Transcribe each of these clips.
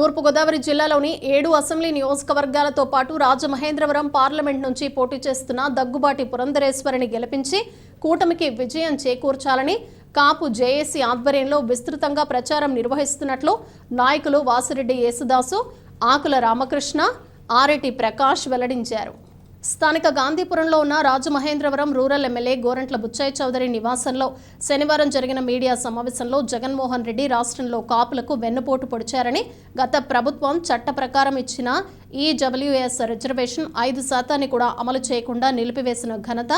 తూర్పుగోదావరి జిల్లాలోని ఏడు అసెంబ్లీ నియోజకవర్గాలతో పాటు రాజమహేంద్రవరం పార్లమెంట్ నుంచి పోటీ చేస్తున్న దగ్గుబాటి పురంధరేశ్వరిని గెలిపించి కూటమికి విజయం చేకూర్చాలని కాపు జేఏసీ ఆధ్వర్యంలో విస్తృతంగా ప్రచారం నిర్వహిస్తున్నట్లు నాయకులు వాసిరెడ్డి యేసుదాసు ఆకుల రామకృష్ణ ఆరెటి ప్రకాష్ వెల్లడించారు. స్థానిక గాంధీపురంలో ఉన్న రాజమహేంద్రవరం రూరల్ ఎమ్మెల్యే గోరంట్ల బుచ్చయ్య చౌదరి నివాసంలో శనివారం జరిగిన మీడియా సమావేశంలో జగన్మోహన్ రెడ్డి రాష్ట్రంలో కాపులకు వెన్నుపోటు పొడిచారని గత ప్రభుత్వం చట్ట ప్రకారం ఇచ్చిన ఈడబ్ల్యూఎస్ రిజర్వేషన్ ఐదు శాతాన్ని కూడా అమలు చేయకుండా నిలిపివేసిన ఘనత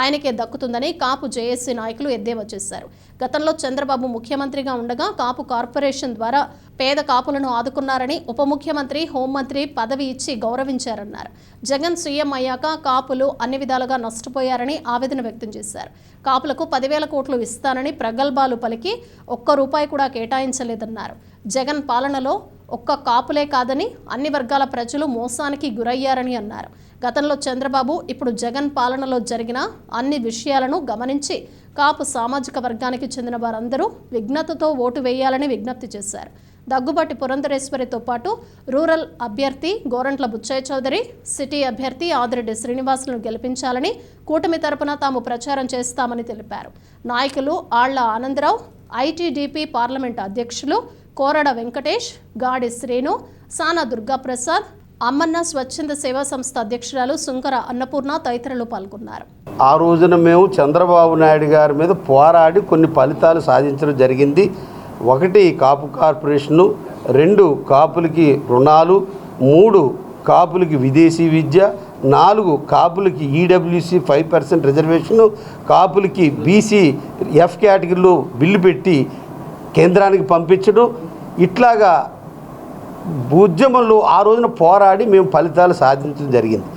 ఆయనకే దక్కుతుందని కాపు జేఏసీ నాయకులు ఎద్దేవా చేశారు. గతంలో చంద్రబాబు ముఖ్యమంత్రిగా ఉండగా కాపు కార్పొరేషన్ ద్వారా పేద కాపులను ఆదుకున్నారని ఉప ముఖ్యమంత్రి హోంమంత్రి పదవి ఇచ్చి గౌరవించారన్నారు. జగన్ సీఎం అయ్యాక కాపులు అన్ని విధాలుగా నష్టపోయారని ఆవేదన వ్యక్తం చేశారు. కాపులకు పదివేల కోట్లు ఇస్తానని ప్రగల్భాలు పలికి ఒక్క రూపాయి కూడా కేటాయించలేదన్నారు. జగన్ పాలనలో ఒక్క కాపులే కాదని అన్ని వర్గాల ప్రజలు మోసానికి గురయ్యారని అన్నారు. గతంలో చంద్రబాబు ఇప్పుడు జగన్ పాలనలో జరిగిన అన్ని విషయాలను గమనించి కాపు సామాజిక వర్గానికి చెందిన వారందరూ విఘ్నతతో ఓటు వేయాలని విజ్ఞప్తి చేశారు. దగ్గుబాటి పురంధరేశ్వరితో పాటు రూరల్ అభ్యర్థి గోరంట్ల బుచ్చయ్య చౌదరి సిటీ అభ్యర్థి ఆదిరెడ్డి శ్రీనివాసులను గెలిపించాలని కూటమి తరపున తాము ప్రచారం చేస్తామని తెలిపారు. నాయకులు ఆళ్ళ ఆనందరావు ఐటీడీపీ పార్లమెంట్ అధ్యక్షులు కోరడ వెంకటేష్ గాడి శ్రీను సానా దుర్గాప్రసాద్ అమ్మన్న స్వచ్ఛంద సేవా సంస్థ అధ్యక్షురాలు సుంకర అన్నపూర్ణ తదితరులు పాల్గొన్నారు. ఆ రోజున మేము చంద్రబాబు నాయుడు గారి మీద పోరాడి కొన్ని ఫలితాలు సాధించడం జరిగింది. ఒకటి కాపు కార్పొరేషను రెండు కాపులకి రుణాలు మూడు కాపులకి విదేశీ విద్య నాలుగు కాపులకి ఈడబ్ల్యూసి ఫైవ్ పర్సెంట్ రిజర్వేషను కాపులకి బీసీ ఎఫ్ కేటగిరీలో బిల్లు పెట్టి కేంద్రానికి పంపించడం. ఇట్లాగా ఉద్యమంలో ఆ రోజున పోరాడి మేము ఫలితాలు సాధించడం జరిగింది.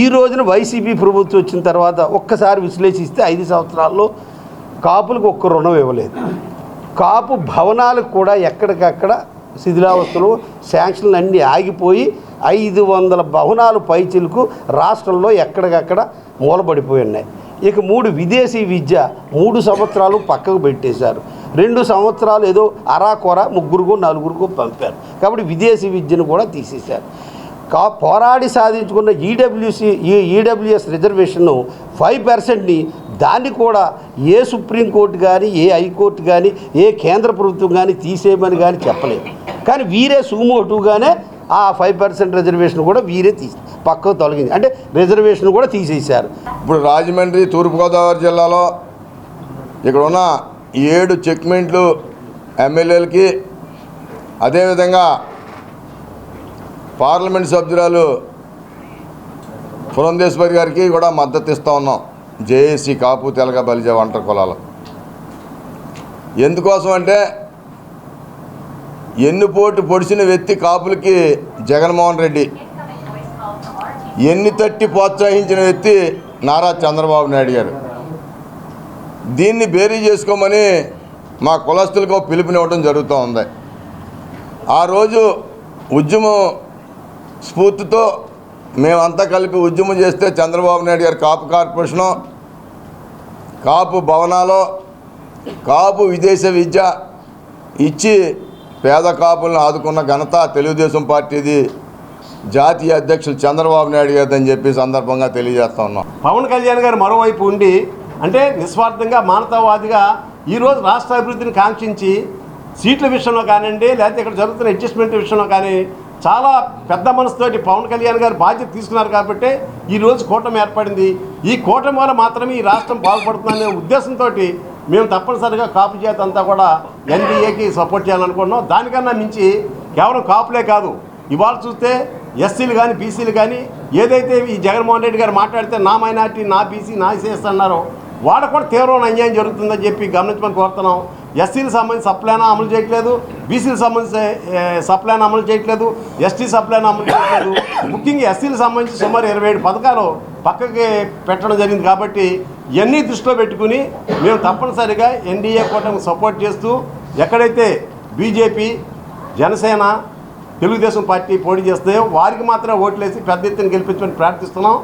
ఈ రోజున వైసీపీ ప్రభుత్వం వచ్చిన తర్వాత ఒక్కసారి విశ్లేషిస్తే ఐదు సంవత్సరాల్లో కాపులకు ఒక్క రుణం ఇవ్వలేదు. కాపు భవనాలకు కూడా ఎక్కడికక్కడ శిథిలావస్థలు శాంక్షన్లు అన్నీ ఆగిపోయి ఐదు వందల భవనాలు పైచిలకు రాష్ట్రంలో ఎక్కడికక్కడ మూలబడిపోయి ఉన్నాయి. ఇక మూడు విదేశీ విద్య మూడు సంవత్సరాలు పక్కకు పెట్టేశారు. రెండు సంవత్సరాలు ఏదో అరాకొర ముగ్గురుకు నలుగురుకు పంపారు. కాబట్టి విదేశీ విద్యను కూడా తీసేశారు. కా పోరాడి సాధించుకున్న ఈడబ్ల్యూసి ఈ ఈడబ్ల్యూఎస్ రిజర్వేషన్ను ఫైవ్ పర్సెంట్ని దాన్ని కూడా ఏ సుప్రీంకోర్టు కానీ ఏ హైకోర్టు కానీ ఏ కేంద్ర ప్రభుత్వం కానీ తీసేయమని కానీ చెప్పలేదు. కానీ వీరే సుమోటుగానే ఆ ఫైవ్ పర్సెంట్ రిజర్వేషన్ కూడా వీరే తీసి పక్కకు తొలగింది. అంటే రిజర్వేషన్ కూడా తీసేశారు. ఇప్పుడు రాజమండ్రి తూర్పుగోదావరి జిల్లాలో ఇక్కడ ఉన్న ఏడు చెక్మెంట్లు ఎమ్మెల్యేలకి అదేవిధంగా పార్లమెంట్ సభ్యురాలు పురంధేశ్వరి గారికి కూడా మద్దతు ఇస్తూ ఉన్నాం. జేఏసీ కాపు తెలగ బలిజ వంట కులాలు ఎందుకోసం అంటే ఎన్నుపోటు పొడిచిన వ్యక్తి కాపులకి జగన్మోహన్ రెడ్డి. ఎన్ని తట్టి ప్రోత్సహించిన వ్యక్తి నారా చంద్రబాబు నాయుడు గారు. దీన్ని బేరీ చేసుకోమని మా కులస్తులకు పిలుపునివ్వడం జరుగుతూ ఉంది. ఆ రోజు ఉద్యమం స్ఫూర్తితో మేమంతా కలిపి ఉద్యమం చేస్తే చంద్రబాబు నాయుడు గారు కాపు కార్పొరేషను కాపు భవనాలు కాపు విదేశ విద్య ఇచ్చి పేద కాపులను ఆదుకున్న ఘనత తెలుగుదేశం పార్టీది. జాతీయ అధ్యక్షులు చంద్రబాబు నాయుడు గారిదని చెప్పి సందర్భంగా తెలియజేస్తా ఉన్నాం. పవన్ కళ్యాణ్ గారు మరోవైపు ఉండి అంటే నిస్వార్థంగా మానవతావాదిగా ఈరోజు రాష్ట్ర అభివృద్ధిని కాంక్షించి సీట్ల విషయంలో కానివ్వండి లేకపోతే ఇక్కడ జరుగుతున్న అడ్జస్ట్మెంట్ విషయంలో కానీ చాలా పెద్ద మనసుతోటి పవన్ కళ్యాణ్ గారు బాధ్యత తీసుకున్నారు కాబట్టి ఈ రోజు కూటమి ఏర్పడింది. ఈ కూటమి వల్ల మాత్రమే ఈ రాష్ట్రం బాగుపడుతుందనే ఉద్దేశంతో మేము తప్పనిసరిగా కాపు చేత అంతా కూడా ఎన్డీఏకి సపోర్ట్ చేయాలనుకుంటున్నాం. దానికన్నా మించి కేవలం కాపులే కాదు. ఇవాళ చూస్తే ఎస్సీలు కానీ బీసీలు కానీ ఏదైతే ఈ జగన్మోహన్ రెడ్డి గారు మాట్లాడితే నా మైనార్టీ నా బీసీ నా ఎస్ఎస్ అన్నారో వాళ్ళకు కూడా తీవ్రమైన అన్యాయం జరుగుతుందని చెప్పి గమనించమని కోరుతున్నాం. ఎస్సీలకు సంబంధించి సప్లైనా అమలు చేయట్లేదు. బీసీలకు సంబంధించి సప్లైనా అమలు చేయట్లేదు. ఎస్టీ సప్లైనా అమలు చేయట్లేదు. ముఖ్యంగా ఎస్సీలకు సంబంధించి సుమారు ఇరవై ఏడు పథకాలు పక్కకి పెట్టడం జరిగింది కాబట్టి ఇవన్నీ దృష్టిలో పెట్టుకుని మేము తప్పనిసరిగా ఎన్డీఏ కూటమికి సపోర్ట్ చేస్తూ ఎక్కడైతే బీజేపీ జనసేన తెలుగుదేశం పార్టీ పోటీ చేస్తాయో వారికి మాత్రమే ఓట్లేసి పెద్ద ఎత్తున గెలిపించమని ప్రార్థిస్తున్నాం.